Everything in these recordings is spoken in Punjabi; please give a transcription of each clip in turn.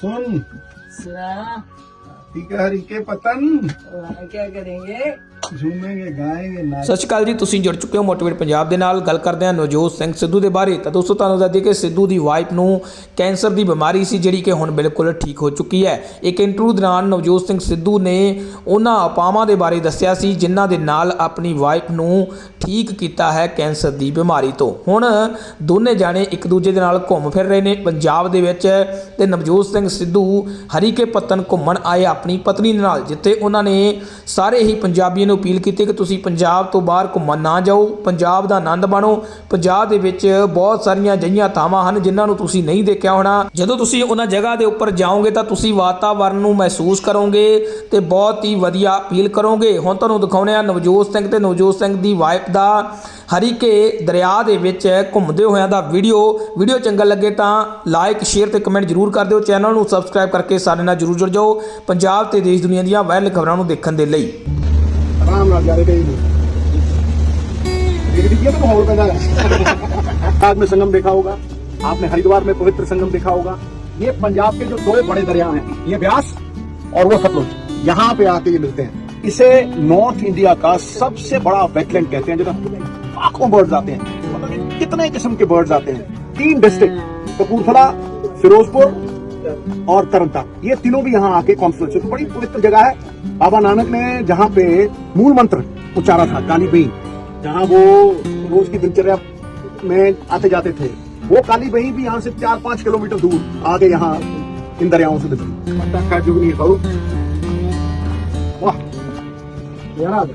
孙，子！ਠੀਕ ਹੈ ਹਰੀਕੇ ਪਤਨ ਕੀ ਕਰਾਂਗੇ? ਝੂਮੇਗੇ ਸਤਿ ਸ਼੍ਰੀ ਅਕਾਲ ਜੀ ਤੁਸੀਂ ਜੁੜ ਚੁੱਕੇ ਹੋ ਮੋਟੀਵੇਟ ਪੰਜਾਬ ਦੇ ਨਾਲ। ਗੱਲ ਕਰਦੇ ਹਾਂ ਨਵਜੋਤ ਸਿੰਘ ਸਿੱਧੂ ਦੇ ਬਾਰੇ। ਤਾਂ ਦੋਸਤੋ ਤੁਹਾਨੂੰ ਦੱਸਦੀ ਕਿ ਸਿੱਧੂ ਦੀ ਵਾਈਫ ਨੂੰ ਕੈਂਸਰ ਦੀ ਬਿਮਾਰੀ ਸੀ ਜਿਹੜੀ ਕਿ ਹੁਣ ਬਿਲਕੁਲ ਠੀਕ ਹੋ ਚੁੱਕੀ ਹੈ। ਇੱਕ ਇੰਟਰਵਿਊ ਦੌਰਾਨ ਨਵਜੋਤ ਸਿੰਘ ਸਿੱਧੂ ਨੇ ਉਹਨਾਂ ਉਪਾਵਾਂ ਦੇ ਬਾਰੇ ਦੱਸਿਆ ਸੀ ਜਿਨ੍ਹਾਂ ਦੇ ਨਾਲ ਆਪਣੀ ਵਾਈਫ ਨੂੰ ਠੀਕ ਕੀਤਾ ਹੈ ਕੈਂਸਰ ਦੀ ਬਿਮਾਰੀ ਤੋਂ। ਹੁਣ ਦੋਨੇ ਜਾਣੇ ਇੱਕ ਦੂਜੇ ਦੇ ਨਾਲ ਘੁੰਮ ਫਿਰ ਰਹੇ ਨੇ ਪੰਜਾਬ ਦੇ ਵਿੱਚ ਤੇ ਨਵਜੋਤ ਸਿੰਘ ਸਿੱਧੂ ਹਰੀਕੇ ਪੱਤਨ ਘੁੰਮਣ ਆਏ ਆਪਣੀ ਪਤਨੀ ਦੇ ਨਾਲ, ਜਿੱਥੇ ਉਹਨਾਂ ਨੇ ਸਾਰੇ ਹੀ ਪੰਜਾਬੀਆਂ ਨੂੰ ਅਪੀਲ ਕੀਤੀ ਕਿ ਤੁਸੀਂ ਪੰਜਾਬ ਤੋਂ ਬਾਹਰ ਘੁੰਮਣ ਨਾ ਜਾਓ, ਪੰਜਾਬ ਦਾ ਆਨੰਦ ਮਾਣੋ। ਪੰਜਾਬ ਦੇ ਵਿੱਚ ਬਹੁਤ ਸਾਰੀਆਂ ਅਜਿਹੀਆਂ ਥਾਵਾਂ ਹਨ ਜਿਨ੍ਹਾਂ ਨੂੰ ਤੁਸੀਂ ਨਹੀਂ ਦੇਖਿਆ ਹੋਣਾ। ਜਦੋਂ ਤੁਸੀਂ ਉਹਨਾਂ ਜਗ੍ਹਾ ਦੇ ਉੱਪਰ ਜਾਓਗੇ ਤਾਂ ਤੁਸੀਂ ਵਾਤਾਵਰਣ ਨੂੰ ਮਹਿਸੂਸ ਕਰੋਗੇ ਤੇ ਬਹੁਤ ਹੀ ਵਧੀਆ ਅਪੀਲ ਕਰੋਗੇ। ਹੁਣ ਤੁਹਾਨੂੰ ਦਿਖਾਉਣੇ ਆ ਨਵਜੋਤ ਸਿੰਘ ਤੇ ਨਵਜੋਤ ਸਿੰਘ ਦੀ ਵਾਈਫ ਦਾ ਹਰੀਕੇ ਦਰਿਆ ਦੇ ਵਿੱਚ ਘੁੰਮਦੇ ਹੋਇਆਂ ਦਾ ਵੀਡੀਓ। ਵੀਡੀਓ ਚੰਗਾ ਲੱਗੇ ਤਾਂ ਲਾਈਕ, ਸ਼ੇਅਰ ਤੇ ਕਮੈਂਟ ਜਰੂਰ ਕਰ ਦਿਓ। ਚੈਨਲ ਨੂੰ ਸਬਸਕ੍ਰਾਈਬ ਕਰਕੇ ਸਾਡੇ ਨਾਲ ਜਰੂਰ ਜੁੜ ਜਾਓ। ਪੰਜਾਬ ਤੇ ਦੇਸ਼ ਦੁਨੀਆ ਦੀਆਂ ਵਾਇਰਲ ਖਬਰਾਂ ਨੂੰ ਦੇਖਣ ਦੇ ਲਈ आराम नाल जा रहे कहीं देख दीजिए तो माहौल पैदा है बाग में संगम देखा होगा आपने हरिद्वार में पवित्र संगम देखा होगा ये पंजाब के जो दो बड़े दरिया हैं ये ब्यास और वो सतलुज यहाँ पे आके ये मिलते हैं इसे नॉर्थ इंडिया का सबसे बड़ा वेटलैंड कहते हैं जहाँ लाखों बर्ड्स आते हैं पता नहीं कितने किस्म के बर्ड्स आते हैं तीन डिस्ट्रिक्ट कपूरथला फिरोजपुर और तरन तक ये तीनों भी यहाँ आके कॉन्फ्रेंस तो बड़ी पवित्र जगह है। बाबा नानक ने जहाँ पे मूल मंत्र उच्चारा था, काली बही, जहाँ वो रोज की दिनचर्या में आते जाते थे, वो काली बही भी यहाँ से चार पाँच किलोमीटर दूर आगे यहाँ इन दरियाओं से दिख रही यार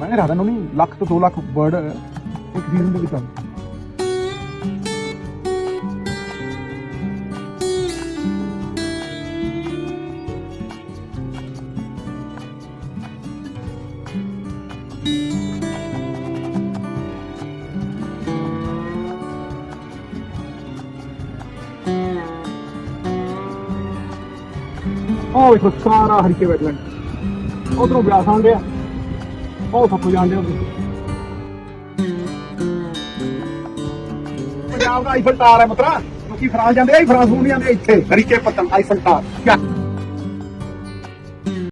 मैंने राधा नोनी लाख तो दो लाख बर्ड एक दिन में ਉਹ ਵੇਖੋ ਸਾਰਾ ਹਰੀਕੇ ਵੈਟਲੈਂਡ ਉਧਰੋਂ ਬਿਆਸ ਆਉਂਦੇ ਆ ਉਹ ਸੱਪੂ ਜਾਂਦੇ ਆ ਪੰਜਾਬ ਦਾ ਆਈਫਲ ਟਾਰ ਹੈ ਮਤਰਾ ਲੋਕੀ ਫਰਾਂਸ ਜਾਂਦੇ ਆ ਫਰਾਂਸ ਨੂੰ ਨਹੀਂ ਜਾਂਦੇ ਇੱਥੇ। ਹਰੀਕੇ ਪੱਤਨ ਆਈਫਲ ਟਾਰ ਕਿਆ